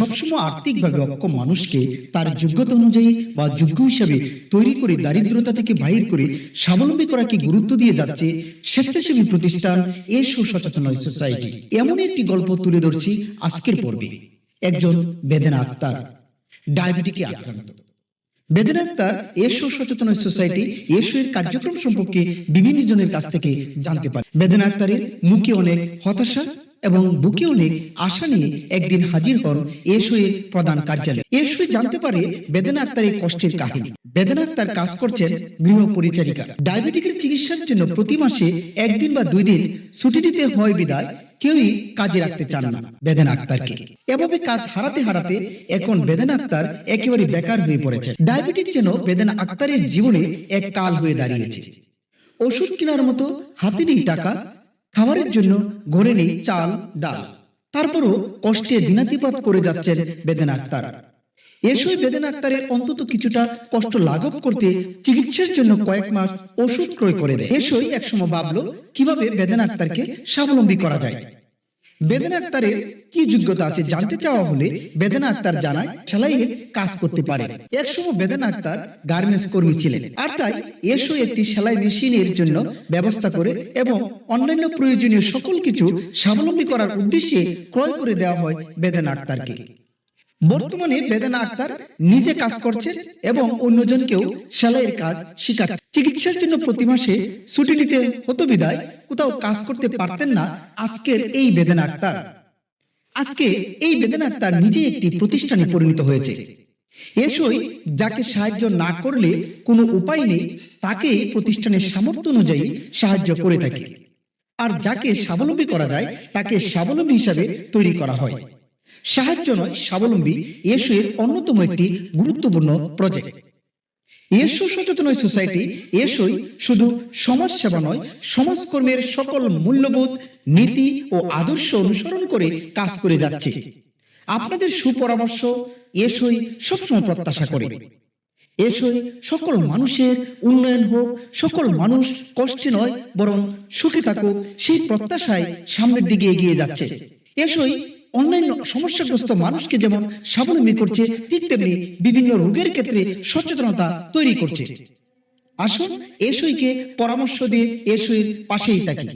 সবসময় আর্থিকভাবে অক্ষম মানুষকে তার যোগ্যতা অনুযায়ী বা যোগ্য হিসাবে তৈরি করে দারিদ্রতা থেকে বাহির করে স্বাবলম্বী করাকে গুরুত্ব দিয়ে যাচ্ছে স্বেচ্ছাসেবী প্রতিষ্ঠান এসো সচেতন সোসাইটি? এমন একটি গল্প তুলে ধরছি আজকের পর্বে। একজন বেদেনা আক্তার, ডায়াবেটিকে আক্রান্ত। বেদেনা আক্তার এসো সচেতন সোসাইটি এসো এর কার্যক্রম সম্পর্কে বিভিন্ন জনের কাছ থেকে জানতে পারে। বেদেনা আক্তারের মুখে অনেক হতাশা এবং বুকে অনেক আশা নিয়ে একদিন হাজির হন এসো প্রধান কার্যালয়। এসো জানতে পারে বেদনা আক্তারের কষ্টের কাহিনী। বেদনা আক্তার কাজ করছেন গৃহ পরিচারিকা ডায়াবেটিকের চিকিৎসার জন্য প্রতি মাসে একদিন বা দুই দিন ছুটি নিতে হয় বিদায়, কেউই কাজে রাখতে চান না বেদনা আক্তারকে। এভাবে কাজ হারাতে হারাতে এখন বেদনা আক্তার একেবারে বেকার হয়ে পড়েছে। ডায়াবেটিক যেন বেদনা আক্তারের জীবনে এক কাল হয়ে দাঁড়িয়েছে। ওষুধ কেনার মতো হাতে নেই টাকা খাবারের জন্য ঘরে নেই চাল ডাল। তারপরও কষ্টে দিনাতিপাত করে যাচ্ছেন বেদেন আক্তার। এসই বেদেন আক্তারের অন্তত কিছুটা কষ্ট লাঘব করতে চিকিৎসার জন্য কয়েক মাস ওষুধ ক্রয় করে দেয়। এসই একসময় ভাবলো কীভাবে বেদেন আক্তারকে স্বাবলম্বী করা যায়। বেদেনা আক্তারের কি যোগ্যতা আছে জানতে চাওয়া হলে আক্তার জানায় সেলাইয়ের কাজ করতে পারে। একসময় আক্তার গার্মেন্টস কর্মী ছিলেন আর তাই এসো একটি সেলাই মেশিনের জন্য ব্যবস্থা করে এবং অন্যান্য প্রয়োজনীয় সকল কিছু স্বাবলম্বী করার উদ্দেশ্যে ক্রয় করে দেওয়া হয় বেদেনা আক্তারকে। বর্তমানে বেদানা আক্তার নিজে কাজ করছেন এবং অন্যজনকেও সেলাইয়ের কাজ শিখাচ্ছেন চিকিৎসার জন্য প্রতি মাসে ছুটি নিতে হতো বিদায় কোথাও কাজ করতে পারতেন না আজকের এই বেদনা আক্তার। আজকে এই বেদনা আক্তার নিজে একটি প্রতিষ্ঠানে পরিণত হয়েছে। এসই যাকে সাহায্য না করলে কোনো উপায় নেই তাকে প্রতিষ্ঠানের সামর্থ্য অনুযায়ী সাহায্য করে থাকে। আর যাকে স্বাবলম্বী করা যায়, তাকে স্বাবলম্বী হিসাবে তৈরি করা হয়। সাহায্য নয় স্বাবলম্বী এসো এর অন্যতম একটি গুরুত্বপূর্ণ প্রজেক্ট এসো সচেতন সোসাইটি এসোই শুধু সমাজ সেবা নয়, সমাজকর্মের সকল মূল্যবোধ, নীতি ও আদর্শ অনুসরণ করে কাজ করে যাচ্ছে। আপনাদের সুপরামর্শ এসোই সবসময় প্রত্যাশা করে। এসই সকল মানুষের উন্নয়ন হোক, সকল মানুষ কষ্টে নয়, বরং সুখে থাকুক, সেই প্রত্যাশায় সামনের দিকে এগিয়ে যাচ্ছে। এসোই অন্যান্য সমস্যাগ্রস্ত মানুষকে যেমন স্বাবলম্বী করছে, ঠিক তেমনি বিভিন্ন রোগের ক্ষেত্রে সচেতনতা তৈরি করছে। আসুন এসইকে পরামর্শ দিয়ে এসইর পাশেই থাকি।